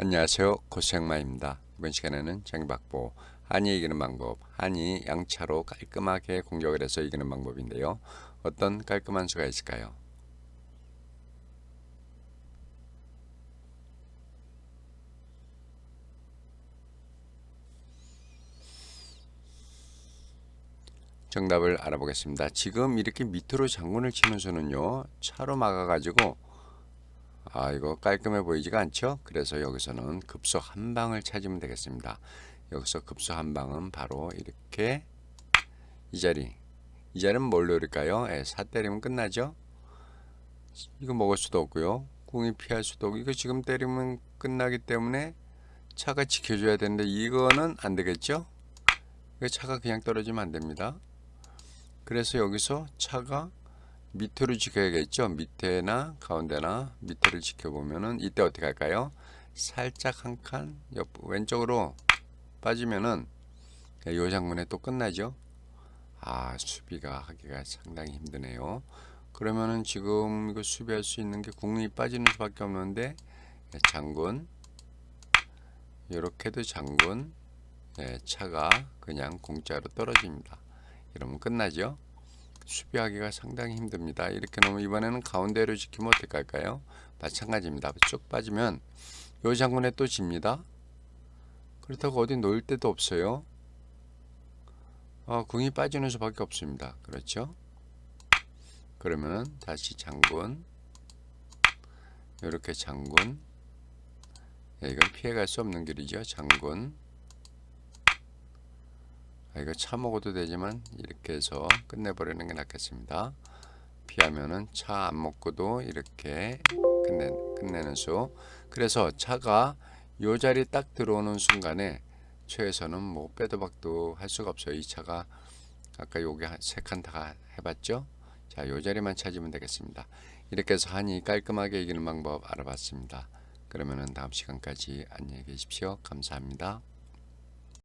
안녕하세요. 고생마입니다. 이번 시간에는 장박보 한이 이기는 방법, 한이 양차로 깔끔하게 공격을 해서 이기는 방법인데요. 어떤 깔끔한 수가 있을까요? 정답을 알아보겠습니다. 지금 이렇게 밑으로 장군을 치는 수는요, 차로 막아가지고 아 이거 깔끔해 보이지가 않죠? 그래서 여기서는 급소 한 방을 찾으면 되겠습니다. 여기서 급소 한 방은 바로 이렇게 이 자리 이 자리는 뭘로 이럴까요? 예, 사 때리면 끝나죠? 이거 먹을 수도 없고요. 궁이 피할 수도 없고 이거 지금 때리면 끝나기 때문에 차가 지켜줘야 되는데 이거는 안 되겠죠? 차가 그냥 떨어지면 안 됩니다. 그래서 여기서 차가 밑으로 지켜야겠죠. 밑에나 가운데나 밑에를 지켜보면은 이때 어떻게 할까요? 살짝 한 칸 옆 왼쪽으로 빠지면은 요 장문에 또 끝나죠. 아 수비가 하기가 상당히 힘드네요. 그러면은 지금 이거 수비할 수 있는 게 궁이 빠지는 수밖에 없는데 장군 이렇게도 장군 예, 차가 그냥 공짜로 떨어집니다. 이러면 끝나죠. 수비하기가 상당히 힘듭니다. 이렇게 놓으면 이번에는 가운데로 지키면 어떻게 할까요? 마찬가지입니다. 쭉 빠지면 요 장군에 또 집니다. 그렇다고 어디 놓을 데도 없어요. 어, 궁이 빠지는 수밖에 없습니다. 그렇죠? 그러면 다시 장군 이렇게 장군 예, 이건 피해갈 수 없는 길이죠. 장군 아, 이거 차 먹어도 되지만 이렇게 해서 끝내버리는 게 낫겠습니다. 피하면은 차 안 먹고도 이렇게 끝내, 끝내는 수. 그래서 차가 요 자리 딱 들어오는 순간에 최에서는 뭐 빼도 박도 할 수가 없어요. 이 차가 아까 요게 세칸 다 해봤죠? 자, 요 자리만 찾으면 되겠습니다. 이렇게 해서 한이 깔끔하게 이기는 방법 알아봤습니다. 그러면은 다음 시간까지 안녕히 계십시오. 감사합니다.